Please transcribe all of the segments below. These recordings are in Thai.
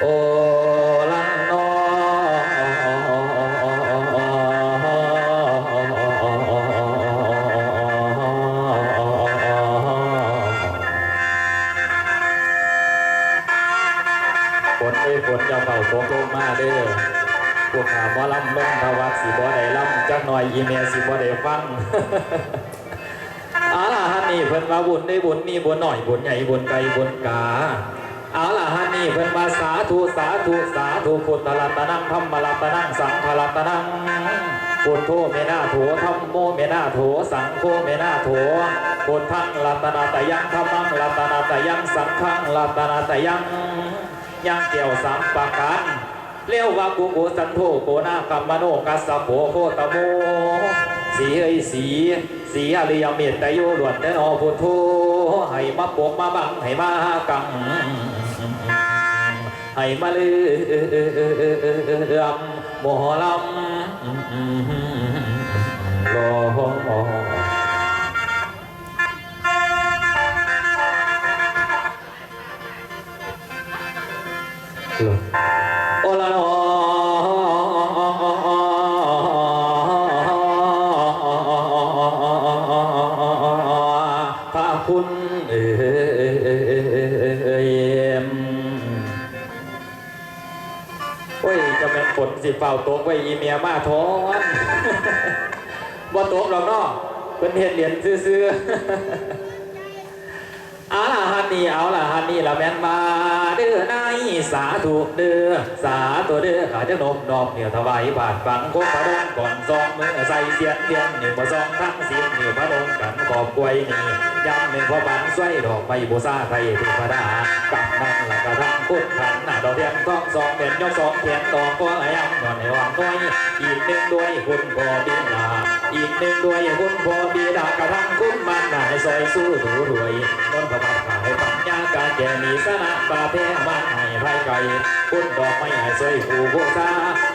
โอลันนอฝนเอ้ยฝนจะเป่าโค้งลงมาเด้อพวกขาหมอลำลงทวัดสีบ่ได้ลำจักหน่อยอีเมลสีบ่ได้ฟังอาล่ะฮันนี่เพิ่นว่าบุญได้บุญมีบุญหน่อยบุญใหญ่บุญไกลบุญกา เอาล่ะฮันนี่เพิ่นมาสาธุสาธุสาธุพุทธรัตนังธรรมรัตนังสังฆรัตนังพุทโธเมนาโถธรรมโมเมนาโถสังโฆเมนาโถพุทธังรัตนาตยังธรรมังรัตนาตยังสังฆังรัตนาตยังยังเกี่ยวสามประการเรียวว่ากุโกสันโธโกนาคัมมโนกัสสะโภโคตโมสีเอ้ยสีสีอริยเมตตโยหลวนแต่นอพุทโธให้มาปกมาบังให้มากัง ให้มาเลือมหมอลำรอโอละนอ สิเฝ้าโต๊กไว้อีเมียมาท้อนบ่ตกหรอกเนาะเป็นเห็ดเหรียญซื่อๆเอาล่ะฮันนี่เอาล่ะฮันนี่ละแม่นมาเด้อนายสาธุเด้อสาธุเด้อข้าจะนบนอบเหนียวถวายบาทฝังคงพระดงก่อนซองมือใส่เสียนเดียนหนิ้วมาซองทั้งเสียนนิ้วพระดงกันขอบกวยนี่ย้ำหนึ่งพอบันสวยดอกไม้บูซาไทยเทพดา สองเป็นยกสองเขียนดอกก็ยังนอนในวังน้อยอีกหนึ่งด้วยคุณพอดีดาอีกหนึ่งด้วยคุณพอดีดากระทั่งคุณมันนายซอยสู้ถูรวยนนทบัตขายปัญญาการแก่มีสนะปาเพมันให้ไพไก่คุณดอกไม้ให้สวยผู้บูชา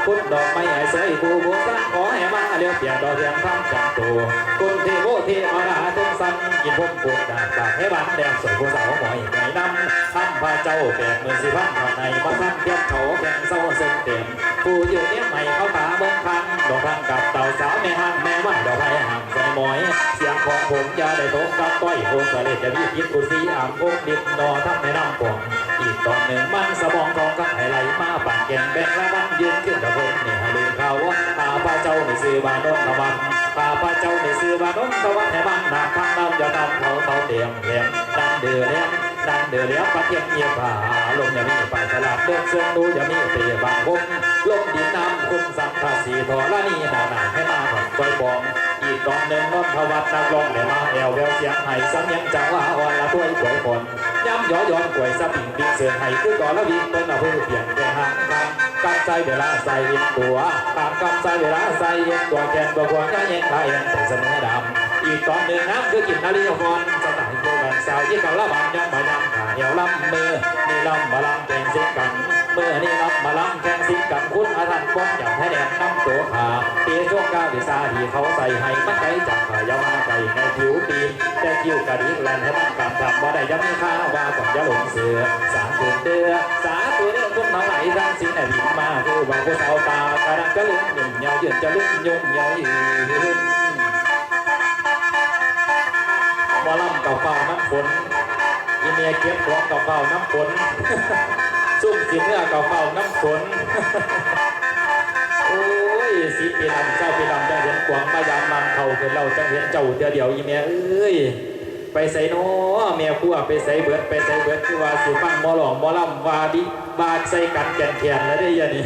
คุณดอกไม้ให้สวยผู้บูชาขอให้มาเลี้ยวเปียนดอกเทียนทั้งจังตัวคุณเทโวเทมาราถึงสันกินพมกุดดาบปากให้บันแดงสวยผู้สาวหมอยไก่นำทำพระเจ้าแปดหมื่นสี่พันภายในมาทันเทียบเขาแข่งเศร้าเส้นเต็มผู้อยืนเนี้ยใหม่เขาตาเบิ้งคันดอกพันกับเต่าสาวแม่หันแม่ว่าดอกไผ่ห่างใส่หมอย เสียงของผมจะได้ตกกับต้อยโคนสะเลจะมีพิษกุศีอ่างอกดิบนอทั้งในน้ำปอง อีกตอนหนึ่งมันสมองทองกับไหลมาปั่นแกงแบงละวันยืนขึ้นกับผมเนี่ยลืมเขาข้าพระเจ้าในซื้อบานนทวันข้าพระเจ้าในซื้อบานนทวันให้บ้านหนักทั้งน้ำอย่าทำเขาเขาเตียมเตรียมดันเดือเลี้ยงดันเดือเลี้ยงประเทียมเงียบผาลมอย่ามีไปตลาดเดินเสื่อมดูอย่ามีเตียบางคมลมดินน้ำคุณสัมภาษีทอละนี่หนาหนาให้มาผัดไฟบองอีกตอนหนึ่งนนทวัฒน์นักร้องเดี๋ยมาแอวแววเสียงไห้สำเนียงจังว่าอ่อนละถ้วยกวยคน ย้ำย้อย้อนกวยสะปิงปิงเสือไห้คือก่อนละวิ่งต้นเอาเพื่อเปลี่ยนแก่ห่างทางกำใจเวลาใส่เย็นตัวตามกำใจเวลาใส่เย็นตัวแกนตัวควงย่เย็นไทยใส่เสมอดำอีกตอนหนึ่งน้ำคือกินนาฬิกาฟอนสไตล์โบราณสาวยี่เก่าละบานยังมายังขาเหี่ยวลำมือนี่ลำมาลำแกงสิกันเมื่อนี่รับมาล้ำแข่งสิกับคุณอาทันป้องอย่างให้แดงน้ำตัวขาเปียช่วงก้าวดิซาที่เขาใส่ให้มันไกลจากขายา วมาไกลในผิวตีนแต่คิ้วกระดิ่งแลนให้มันกำทำว่าได้ยังมีค่าว่าก่อนจะหลงเสือสามตัวเดือสาตัวเดือคุณทั้องไหลายทั้งสิ้นแต่บินมาคือว่าผู้สาวตากระดังจะลุ่มยุ่งยาวยือนจะลุ่มยุ่งยาวยืนบอลำกับฟ้าน้ำฝนอีเมียเก็บของกับฟ้าน้ำฝนซุ่มสิเมื่อกับเฝ้าน้ำฝน อ้ยสิปีลำเจ้าปีลำจะเห็นกวางมายามมันเขาเห็นเราจะเห็นเจ้าเดียวเดียวอีเมียเอ้ยไปใส่น้อเมียคู่ไปใส่เบิดไปใส่เบิดคือว่าสิฟังมอหลองมอลำวาดิบาดใส่กันแก่นแขนแล้วได้ยังนี่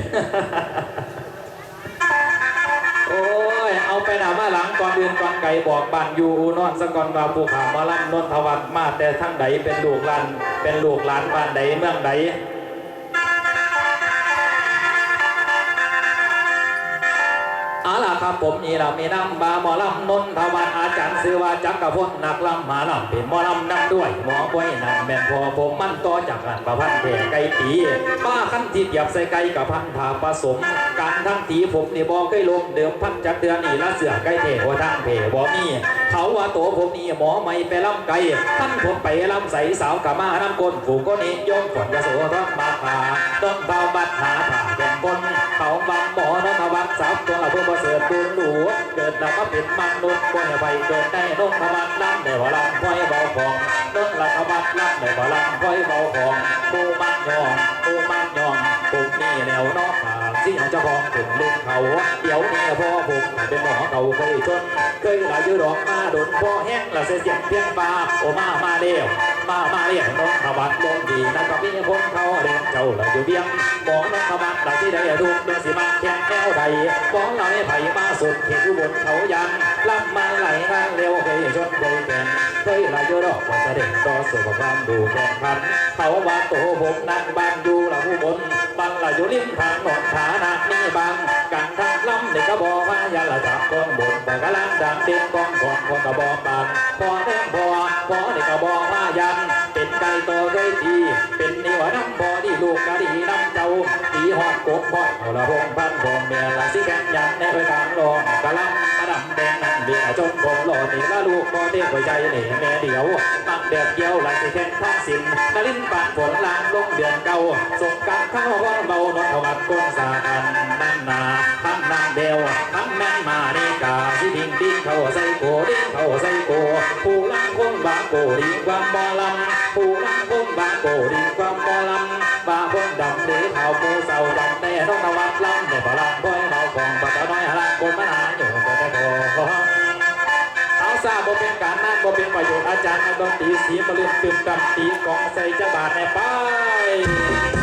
โอ้ยเอาไปหนามาหลังก่อนอื่นก่อนไก่บอกบ้านอยู่นอนสะก่อนว่าภูเขามาล่ำนนทวัฒน์มาแต่ทั้งใดเป็นลูกหลานเป็นลูกหลานบ้านใดเมืองใด เอาล่ะครับผมนี่เรามีน้ำบาหมอลำนนทวันอาจารย์ซื้อว่าจักรพลนักลำหมาลำเป็นหมอลำนำด้วยหมอป่วยนำแม่พอผมมั่นต่อจากหันประพันธ์เพไก่ตีป้าขั้นทีเหยียบใส่ไก่กับพันธาผสมการทั้งตีผมนี่บอกเคยลงเดิมพันจากเดือนนี่ละเสือไก่เทว่าทางเพบอมีเขาว่าตัวผมนี่หมอไม่ไปลำไก่ท่านผมไปลำใสสาวกามาน้ำก้นผูกก็นิยมฝนยาโสรถมาคาต้องเบาบัดหาผ่าแก่งบนเขาบัง เพื่อประเสริฐบุญหลวงเกิดแล้วก็เป็นมนุษย์บ่ให้ไปเกิดได้นนทวัฒน์ล้ำได้บ่ลำค่อยเบาของนนทวัฒน์ล้ำได้บ่ลำค่อยเบาของปูมันยองปูมันยองปุกนี่แนวนอกผาที่เอาเจ้าของถึงลูกเขาเดี๋ยวนี้พ่อผมเป็นหมอเขาเคยชนเคยหลายยืดดอกมาโดนพ่อแห้งละเสียเสียงเพียงฟ้าโอมามาเดียวมามาเรียกน้องขวัดลงดีนั่นก็มีคนเขาเรียกเจ้าละอยู่เบียงหมอน้องขวัดละที่ใดทุกเดือนสิมาแข่งแก้วใด หมองเราเนี่ยไผมาสุดเขตอุบลเขายันลำมาไหลทางเร็วเคยชนเคยแข่งเคยหลายยืดดอกวันเสด็จต่อสู่ความดูแข่งขันเขาว่าโตผมนั่งบ้านอยู่ละผู้บนบังละอยู่ริมทางหนองฐานะนี่บังกันทางลำเด็กก็บอกว่าอย่าละจับก้นบนแต่กำลังดังเด็กกองก่อนคนก็บอกบานพอเริ่มพอพอเด็กก็บอกว่ายัน เป็นไก่ตัวเคยดีเป็นนิวน้ำพอดีลูกกะดีน้ำเจ้าตีหอดกบพอดเอาละพงพันพงเมียละสิแกงยันในไปทางรองกะลังมาดำแดงนั่งเบียจนผมหล่อนี่ละลูกพอเด็กหัวใจนี่แม่เดียวมักแดดเกี่ยวละสิแข่งท่าสินนาลิ้นปานฝนลางลงเดือนเก่าสงการข้าวว่าเบานนทวัดก้นสากันนั่นนาทั้งนางเดียวทั้งแม่มาเนกาสิดิ่งดิ่งเขาใส่โกดิ่งเขาใส่โกผู้ลังคงบาโกดีความบ โกดีความบอลำบาคนดำหรือเขากูเศร้าดำแต่ต้องระวัดลำในพลังบ่อยเบาของปัตตาน้อยหลังคนมาหาอยู่ก็จะโกเอาซาบ่เป็นการนั่นบ่เป็นประโยชน์อาจารย์นักดนตรีสีมะลืมตื่นตำตีกองใส่จะบาดในป้าย